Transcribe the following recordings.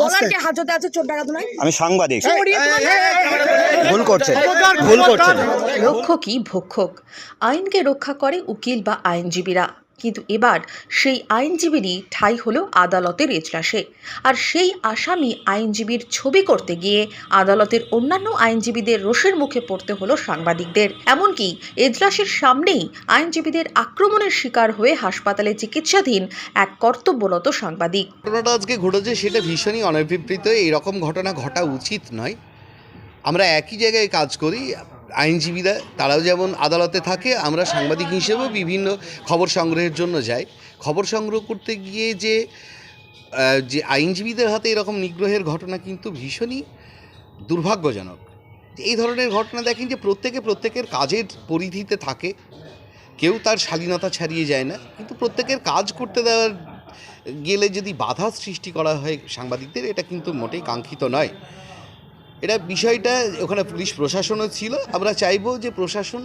বলার কি হাজতে আছে? চোর ডাকাত নয়? আমি সাংবাদিক। ভুল করছেন ভুল করছেন রক্ষকই ভক্ষক। আইনকে রক্ষা করে উকিল বা আইনজীবীরা। কিন্তু এবার সেই আইনজীবীরই ঠাঁই হলো আদালতের এজলাসে। আর সেই আসামি আইনজীবীর ছবি করতে গিয়ে আদালতের অন্যান্য আইনজীবীদের রোষের মুখে পড়তে হলো সাংবাদিকদের। এমনকি এজলাসের সামনেই আইনজীবীদের আক্রমণের শিকার হয়ে হাসপাতালে চিকিৎসাধীন এক কর্তব্যরত সাংবাদিক। ঘটনাটা আজকে ঘটেছে সেটা ভীষণই অনভিপ্রিত। এইরকম ঘটনা ঘটা উচিত নয়। আমরা একই জায়গায় কাজ করি আইনজীবীরা, তারাও যেমন আদালতে থাকে, আমরা সাংবাদিক হিসেবেও বিভিন্ন খবর সংগ্রহের জন্য যাই। খবর সংগ্রহ করতে গিয়ে যে যে আইনজীবীদের হাতে এরকম নিগ্রহের ঘটনা কিন্তু ভীষণই দুর্ভাগ্যজনক। এই ধরনের ঘটনা দেখেন যে, প্রত্যেকে প্রত্যেকের কাজের পরিধিতে থাকে। কেউ তার স্বাধীনতা ছাড়িয়ে যায় না। কিন্তু প্রত্যেকের কাজ করতে দেওয়ার, গেলে যদি বাধা সৃষ্টি করা হয় সাংবাদিকদের, এটা কিন্তু মোটেই কাঙ্ক্ষিত নয়। এটা বিষয়টা ওখানে পুলিশ প্রশাসনও ছিল। আমরা চাইব যে প্রশাসন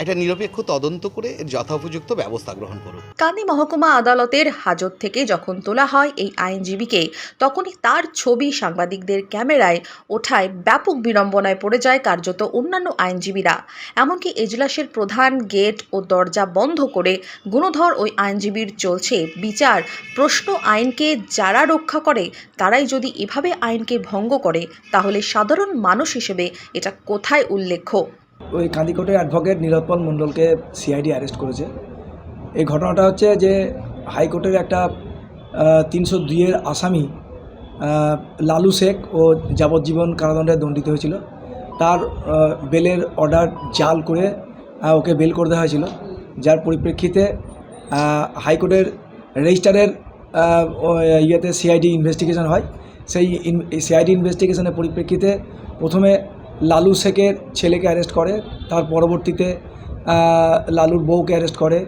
একটা নিরপেক্ষ তদন্ত করে এর যথোপযুক্ত ব্যবস্থা গ্রহণ করুক। কান্দি মহকুমা আদালতের হাজত থেকে যখন তোলা হয় এই আইনজীবীকে, তখনই তার ছবি সাংবাদিকদের ক্যামেরায় ওঠায় ব্যাপক বিড়ম্বনায় পড়ে যায় কার্যত অন্যান্য আইনজীবীরা। এমনকি এজলাসের প্রধান গেট ও দরজা বন্ধ করে গুণধর ওই আইনজীবীর চলছে বিচার। প্রশ্ন আইনকে যারা রক্ষা করে, তারাই যদি এভাবে আইনকে ভঙ্গ করে, তাহলে সাধারণ মানুষ হিসেবে এটা কোথায় উল্লেখ্য? ওই কান্দিকোটের অ্যাডভোকেট নীলোৎপল মণ্ডলকে সিআইডি অ্যারেস্ট করেছে। এই ঘটনাটা হচ্ছে যে হাইকোর্টের একটা তিনশো দুইয়ের আসামি লালু শেখ ও যাবজ্জীবন কারাদণ্ডে দণ্ডিত হয়েছিল। তার বেলের অর্ডার জাল করে ওকে বেল করে দেওয়া হয়েছিল। যার পরিপ্রেক্ষিতে হাইকোর্টের রেজিস্টারের ইয়েতে সিআইডি ইনভেস্টিগেশন হয়। সেই সিআইডি ইনভেস্টিগেশনের পরিপ্রেক্ষিতে প্রথমে লালু শেখের ছেলেকে অ্যারেস্ট করে, তার পরবর্তীতে লালুর বউকে অ্যারেস্ট করে,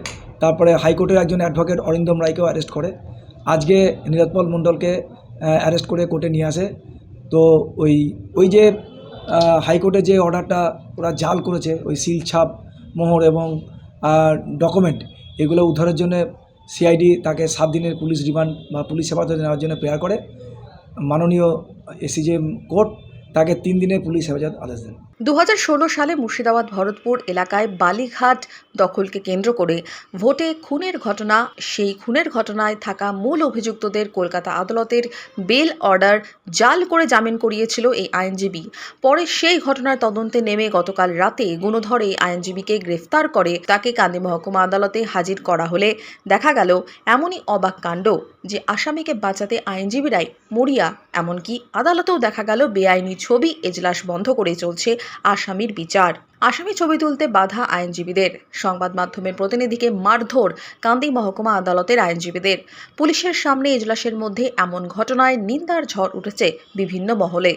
তারপরে হাইকোর্টের একজন অ্যাডভোকেট অরিন্দম রায়কেও অ্যারেস্ট করে। আজকে নীরৎপল মণ্ডলকে অ্যারেস্ট করে কোর্টে নিয়ে আসে। তো ওই ওই যে হাইকোর্টে যে অর্ডারটা ওরা জাল করেছে, ওই সিল, ছাপ, মোহর এবং ডকুমেন্ট এগুলো উদ্ধারের জন্য সিআইডি তাকে সাত দিনের পুলিশ রিমান্ড বা পুলিশ হেফাজতে নেওয়ার জন্য প্রেয়ার করে। মাননীয় এসিজেম কোর্ট তাকে তিন দিনের পুলিশ হেফাজত আদেশ দেন। দু সালে মুর্শিদাবাদ ভরতপুর এলাকায় বালিঘাট দখলকে কেন্দ্র করে ভোটে খুনের ঘটনা, সেই খুনের ঘটনায় থাকা মূল অভিযুক্তদের কলকাতা আদালতের বেল অর্ডার জাল করে জামিন করিয়েছিল এই আইনজীবী। পরে সেই ঘটনার তদন্তে নেমে গতকাল রাতে গুণধর এই আইনজীবীকে গ্রেফতার করে তাকে কান্দি মহকুমা আদালতে হাজির করা হলে দেখা গেল, এমনই অবাক কাণ্ড। যে আসামিকে বাঁচাতে আইনজীবীরাই মরিয়া, এমনকি আদালতেও দেখা গেল বেআইনি ছবি এজলাস বন্ধ করে চলছে আসামির বিচার। আসামি ছবি তুলতে বাধা আইনজীবীদের। সংবাদ মাধ্যমের প্রতিনিধিকে মারধর কান্দি মহকুমা আদালতের আইনজীবীদের। পুলিশের সামনে এজলাসের মধ্যে এমন ঘটনায় নিন্দার ঝড় উঠেছে বিভিন্ন মহলে।